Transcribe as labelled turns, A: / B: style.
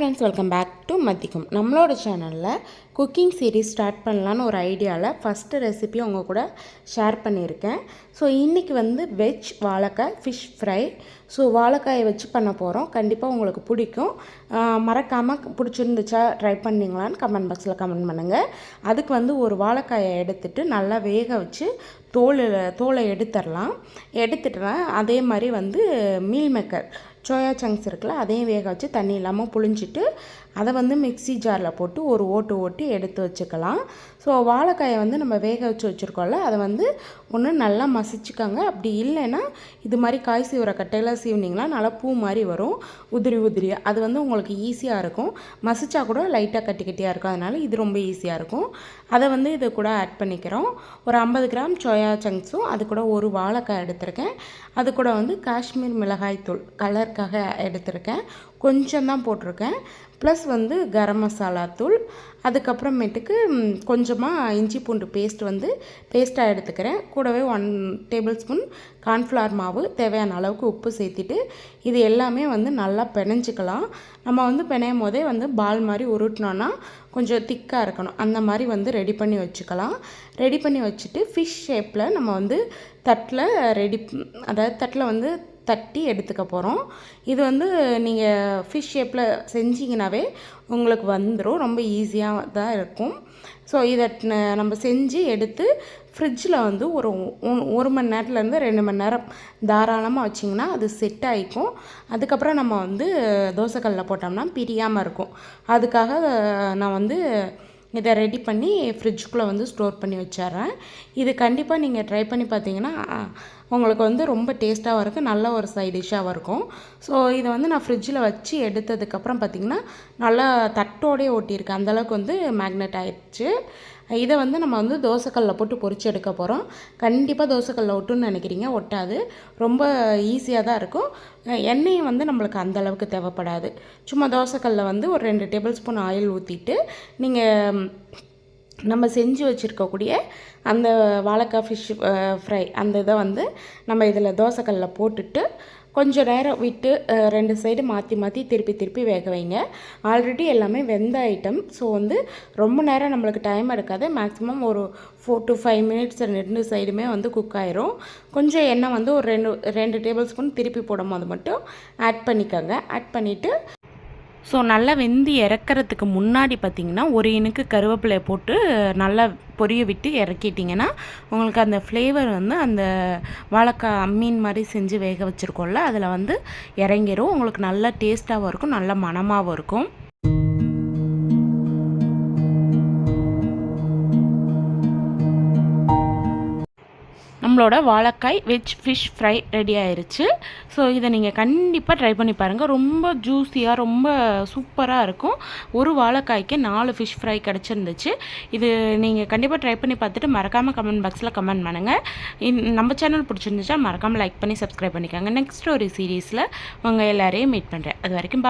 A: Friends welcome back to மத்திக்கும் நம்மளோட சேனலில் குக்கிங் சீரீஸ் ஸ்டார்ட் பண்ணலான்னு ஒரு ஐடியாவில் ஃபஸ்ட்டு ரெசிபி உங்கள் கூட ஷேர் பண்ணியிருக்கேன். ஸோ இன்றைக்கி வந்து வெஜ் வாழைக்காய் ஃபிஷ் ஃப்ரை ஸோ வாழைக்காயை வச்சு பண்ண போகிறோம் கண்டிப்பாக உங்களுக்கு பிடிக்கும். மறக்காமல் பிடிச்சிருந்துச்சா ட்ரை பண்ணிங்களான்னு கமெண்ட் பாக்ஸில் கமெண்ட் பண்ணுங்கள் அதுக்கு வந்து ஒரு வாழைக்காயை எடுத்துட்டு நல்லா வேக வச்சு தோல் தோலை எடுத்துடலாம். எடுத்துட்டுனா அதே மாதிரி வந்து மீல் மேக்கர் சோயா சங்க்ஸ் இருக்குல்ல அதையும் வேக வச்சு தண்ணி இல்லாமல் புழிஞ்சிட்டு அதை வந்து மிக்ஸி ஜாரில் போட்டு ஒரு ஓட்டு ஓட்டி எடுத்து வச்சுக்கலாம். ஸோ வாழைக்காயை வந்து நம்ம வேக வச்சு வச்சுருக்கோம்ல அதை வந்து ஒன்று நல்லா மசிச்சுக்கோங்க. அப்படி இல்லைன்னா இது மாதிரி காய் சீவுற கட்டையில் சீவுனிங்களா நல்லா பூ மாதிரி வரும் உதிரி உதிரியாக அது வந்து உங்களுக்கு ஈஸியாக இருக்கும். மசிச்சா கூட லைட்டாக கட்டி கட்டியாக இருக்கும். அதனால் இது ரொம்ப ஈஸியாக இருக்கும். அதை வந்து இது கூட ஆட் பண்ணிக்கிறோம். ஒரு ஐம்பது கிராம் சோயா சங்க்ஸும் அது கூட ஒரு வாழைக்காய் எடுத்திருக்கேன். அது கூட வந்து காஷ்மீர் மிளகாய் தூள் கலர் கலருக்காக எடுத்திருக்கேன். கொஞ்சம் தான் போட்டிருக்கேன். ப்ளஸ் வந்து கரம் மசாலா தூள் அதுக்கப்புறமேட்டுக்கு கொஞ்சமாக இஞ்சி பூண்டு பேஸ்ட் வந்து பேஸ்ட்டாக எடுத்துக்கிறேன். கூடவே ஒன் டேபிள் ஸ்பூன் கார்ன்ஃப்ளவர் மாவு தேவையான அளவுக்கு உப்பு சேர்த்திட்டு இது எல்லாமே வந்து நல்லா பிணைஞ்சிக்கலாம். நம்ம வந்து பிணையும் போதே வந்து பால் மாதிரி உருட்டினோன்னா கொஞ்சம் திக்காக இருக்கணும். அந்த மாதிரி வந்து ரெடி பண்ணி வச்சுக்கலாம். ரெடி பண்ணி வச்சுட்டு ஃபிஷ் ஷேப்பில் நம்ம வந்து தட்டில் ரெடி அதாவது தட்டில் வந்து தட்டி எடுத்துக்க போகிறோம் இது வந்து நீங்கள் ஃபிஷ் ஷேப்பில் செஞ்சிங்கனாவே உங்களுக்கு வந்துடும் ரொம்ப ஈஸியாக தான் இருக்கும். ஸோ இதை நம்ம செஞ்சு எடுத்து ஃப்ரிட்ஜில் வந்து ஒரு ஒரு மணி நேரத்துலேருந்து ரெண்டு மணி நேரம் தாராளமாக வச்சிங்கன்னா அது செட் ஆகிக்கும் அதுக்கப்புறம் நம்ம வந்து தோசைக்கல்லில் போட்டோம்னா பிரியாமல் இருக்கும். அதுக்காக நான் வந்து இதை ரெடி பண்ணி ஃப்ரிட்ஜுக்குள்ளே வந்து ஸ்டோர் பண்ணி வச்சிட்றேன். இது கண்டிப்பாக நீங்கள் ட்ரை பண்ணி பார்த்தீங்கன்னா உங்களுக்கு வந்து ரொம்ப டேஸ்ட்டாகவும் இருக்குது நல்ல ஒரு சைட் டிஷ்ஷாகவும் இருக்கும். ஸோ இதை வந்து நான் ஃப்ரிட்ஜில் வச்சு எடுத்ததுக்கப்புறம் பார்த்திங்கன்னா நல்லா தட்டோடையே ஒட்டியிருக்கு. அந்தளவுக்கு வந்து மேக்னெட் ஆயிடுச்சு. இதை வந்து நம்ம வந்து தோசைக்கல்லில் போட்டு பொறிச்சு எடுக்க போகிறோம் கண்டிப்பாக தோசைக்கல்லில் ஒட்டுன்னு நினைக்கிறீங்க. ஒட்டாது. ரொம்ப ஈஸியாக தான் இருக்கும். எண்ணெயும் வந்து நம்மளுக்கு அந்தளவுக்கு தேவைப்படாது. சும்மா தோசைக்கல்லில் வந்து ஒரு ரெண்டு டேபிள் ஸ்பூன் ஆயில் ஊற்றிட்டு நீங்கள் நம்ம செஞ்சு வச்சுருக்கக்கூடிய அந்த வாழைக்காய் ஃபிஷ் ஃப்ரை அந்த இதை வந்து நம்ம இதில் தோசைக்கல்லில் போட்டுட்டு கொஞ்சம் நேரம் விட்டு ரெண்டு சைடு மாற்றி மாற்றி திருப்பி திருப்பி வேக வைங்க. ஆல்ரெடி எல்லாமே வெந்த ஐட்டம் ஸோ வந்து ரொம்ப நேரம் நம்மளுக்கு டைம் எடுக்காது. மேக்ஸிமம் ஒரு ஃபோர் டு ஃபைவ் மினிட்ஸ் ரெண்டு சைடுமே வந்து குக் ஆயிரும். கொஞ்சம் எண்ணெய் வந்து ஒரு ரெண்டு ரெண்டு டேபிள் ஸ்பூன் திருப்பி போடும்போது மட்டும் ஆட் பண்ணிக்கோங்க. ஆட் பண்ணிவிட்டு ஸோ நல்லா வெந்தி இறக்கிறதுக்கு முன்னாடி பார்த்திங்கன்னா ஒரு இனுக்கு கருவேப்பிலையை போட்டு நல்லா பொரிய விட்டு இறக்கிட்டிங்கன்னா உங்களுக்கு அந்த ஃப்ளேவர் வந்து அந்த வாழைக்காய் அம்மீன் மாதிரி செஞ்சு வேக வச்சுருக்கோம்ல அதில் வந்து இறங்கிடும் உங்களுக்கு நல்லா டேஸ்ட்டாகவும் இருக்கும் நல்ல மனமாகவும் இருக்கும். நம்மளோட வாழைக்காய் வெஜ் ஃபிஷ் ஃப்ரை ரெடி ஆயிடுச்சு ஸோ இதை நீங்கள் கண்டிப்பாக ட்ரை பண்ணி பாருங்கள் ரொம்ப ஜூஸியாக ரொம்ப சூப்பராக இருக்கும். ஒரு வாழைக்காய்க்கு நாலு ஃபிஷ் ஃப்ரை கிடச்சிருந்துச்சு. இது நீங்கள் கண்டிப்பாக ட்ரை பண்ணி பார்த்துட்டு மறக்காமல் கமெண்ட் பாக்ஸில் கமெண்ட் பண்ணுங்கள் நம்ம சேனல் பிடிச்சிருந்துச்சா மறக்காமல் லைக் பண்ணி சப்ஸ்கிரைப் பண்ணிக்கோங்க. நெக்ஸ்ட் ஒரு சீரீஸில் உங்கள் எல்லோரையும் மீட் பண்ணுறேன் அது வரைக்கும் பா